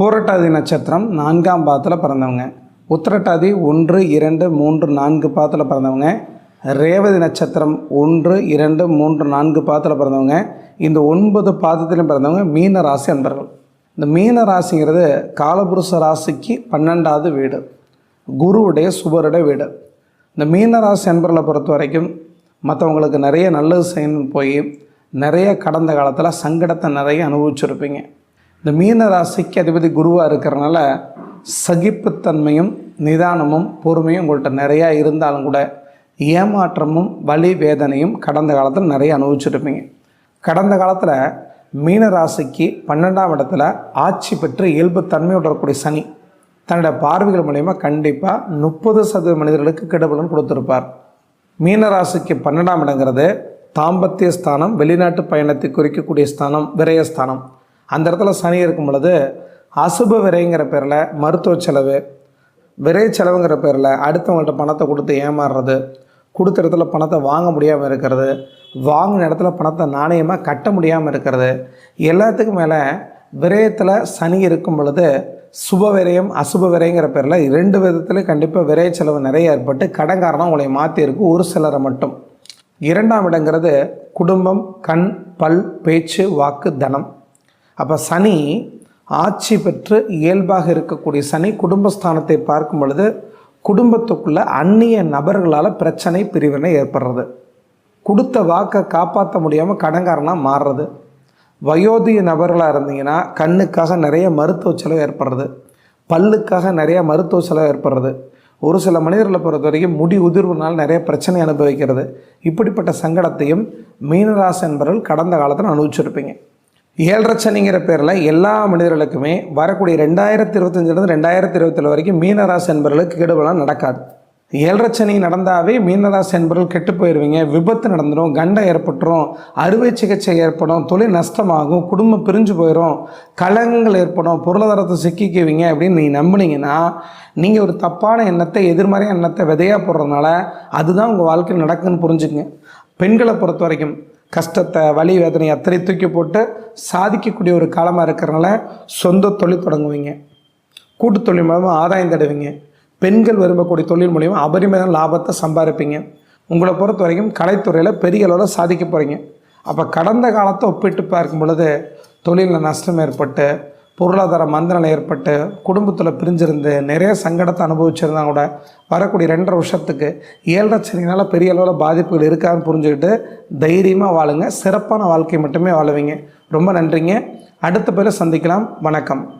பூரட்டாதி நட்சத்திரம் நான்காம் பாதத்தில் பிறந்தவங்க. உத்திரட்டாதி ஒன்று இரண்டு மூன்று நான்கு பாதத்தில் பிறந்தவங்க. ரேவதி நட்சத்திரம் ஒன்று இரண்டு மூன்று நான்கு பாதத்தில் பிறந்தவங்க. இந்த ஒன்பது பாதத்திலும் பிறந்தவங்க மீன ராசி அன்பர்கள். இந்த மீன ராசிங்கிறது காலபுருஷ ராசிக்கு பன்னெண்டாவது வீடு. குருவுடைய சுபருடைய வீடு. இந்த மீன ராசி அன்பர்களை பொறுத்த வரைக்கும் மற்றவங்களுக்கு நிறைய நல்லது செய்யணும்னு போய் நிறைய கடந்த காலத்தில் சங்கடத்தை நிறைய அனுபவிச்சிருப்பீங்க. இந்த மீன ராசிக்கு அதிபதி குருவாக இருக்கிறனால சகிப்புத்தன்மையும் நிதானமும் பொறுமையும் உங்கள்கிட்ட நிறையா இருந்தாலும் கூட ஏமாற்றமும் வலி வேதனையும் கடந்த காலத்தில் நிறைய அனுபவிச்சிருப்பீங்க. கடந்த காலத்தில் மீன ராசிக்கு பன்னெண்டாம் இடத்துல ஆட்சி பெற்று இயல்புத்தன்மை இருக்கக்கூடிய சனி தன்னோட பார்வைகள் மூலயமா கண்டிப்பாக முப்பது சதவீத மனிதர்களுக்கு கெடுபலன் கொடுத்துருப்பார். மீனராசிக்கு பன்னெண்டாம் இடங்கிறது தாம்பத்திய ஸ்தானம் வெளிநாட்டு பயணத்தை குறிக்கக்கூடிய ஸ்தானம் விரயஸ்தானம். அந்த இடத்துல சனி இருக்கும் பொழுது அசுப விரைங்கிற பேரில் மருத்துவ செலவு விரை செலவுங்கிற பேரில் அடுத்தவங்கள்ட்ட பணத்தை கொடுத்து ஏமாறுறது கொடுத்த இடத்துல பணத்தை வாங்க முடியாமல் இருக்கிறது வாங்கின இடத்துல பணத்தை நாணயமாக கட்ட முடியாமல் இருக்கிறது எல்லாத்துக்கும் மேலே விரயத்தில் சனி இருக்கும் பொழுது சுப விரயம் அசுப விரயங்கிற பேரில் ரெண்டு விதத்தில் கண்டிப்பாக விரைய செலவு நிறைய ஏற்பட்டு கடன்காரனாக உங்களை மாற்றியிருக்கு ஒரு சிலரை மட்டும். இரண்டாம் இடங்கிறது குடும்பம் கண் பல் பேச்சு வாக்கு தனம். அப்போ சனி ஆட்சி பெற்று இயல்பாக இருக்கக்கூடிய சனி குடும்பஸ்தானத்தை பார்க்கும் பொழுது குடும்பத்துக்குள்ள அந்நிய நபர்களால் பிரச்சனை பிரிவினை ஏற்படுறது. கொடுத்த வாக்கை காப்பாற்ற முடியாமல் கடங்காரனாக மாறுறது. வயோதிய நபர்களாக இருந்தீங்கன்னா கண்ணுக்காக நிறைய மருத்துவ செலவு ஏற்படுறது. பல்லுக்காக நிறைய மருத்துவ செலவு ஏற்படுறது. ஒரு சில மனிதர்களை பொறுத்த வரைக்கும் முடி உதிர்வுனால் நிறைய பிரச்சனை அனுபவிக்கிறது. இப்படிப்பட்ட சங்கடத்தையும் மீனராசி என்பவர்கள் கடந்த காலத்தில் அனுபவிச்சிருப்பீங்க. ஏழரை சனிங்கிற பேரில் எல்லா மனிதர்களுக்குமே வரக்கூடிய ரெண்டாயிரத்தி இருபத்தஞ்சிலிருந்து ரெண்டாயிரத்தி இருபத்தேழு வரைக்கும் மீனராசி என்பவர்களுக்கு கெடுபலாம் நடக்காது. ஏழரை சனி நடந்தாவே மீனராசி என்பவர்கள் கெட்டு போயிடுவீங்க விபத்து நடந்துடும் கண்டம் ஏற்பட்டுரும் அறுவை சிகிச்சை ஏற்படும் தொழில் நஷ்டமாகும் குடும்பம் பிரிஞ்சு போயிடும் கலகங்கள் ஏற்படும் பொருளாதாரத்தை சிக்கிக்குவீங்க அப்படின்னு நீங்கள் நம்புனீங்கன்னா நீங்கள் ஒரு தப்பான எண்ணத்தை எதிர்மறையான எண்ணத்தை விதையாக போடுறதுனால அதுதான் உங்கள் வாழ்க்கையில் நடக்குன்னு புரிஞ்சுக்குங்க. பெண்களை பொறுத்த வரைக்கும் கஷ்டத்தை வலி வேதனை அத்தனை தூக்கி போட்டு சாதிக்கக்கூடிய ஒரு காலமாக இருக்கிறனால சொந்த தொழில் தொடங்குவீங்க. கூட்டு தொழில் மூலமாக ஆதாயம் தடுவீங்க. பெண்கள் விரும்பக்கூடிய தொழில் மூலிமா அபரிமித லாபத்தை சம்பாதிப்பீங்க. உங்களை பொறுத்த வரைக்கும் கலைத்துறையில் பெரிய அளவில் சாதிக்க போகிறீங்க அப்போ கடந்த காலத்தை ஒப்பிட்டு பார்க்கும் பொழுது தொழிலில் நஷ்டம் ஏற்பட்டு பொருளாதார மந்தநிலை ஏற்பட்டு குடும்பத்தில் பிரிஞ்சிருந்து நிறைய சங்கடத்தை அனுபவிச்சிருந்தா கூட வரக்கூடிய ரெண்டரை வருஷத்துக்கு ஏழரை சனினால் பெரிய அளவில் பாதிப்புகள் இருக்கான்னு புரிஞ்சுக்கிட்டு தைரியமாக வாழுங்க. சிறப்பான வாழ்க்கை மட்டுமே வாழுவீங்க. ரொம்ப நன்றிங்க. அடுத்த பேரை சந்திக்கலாம். வணக்கம்.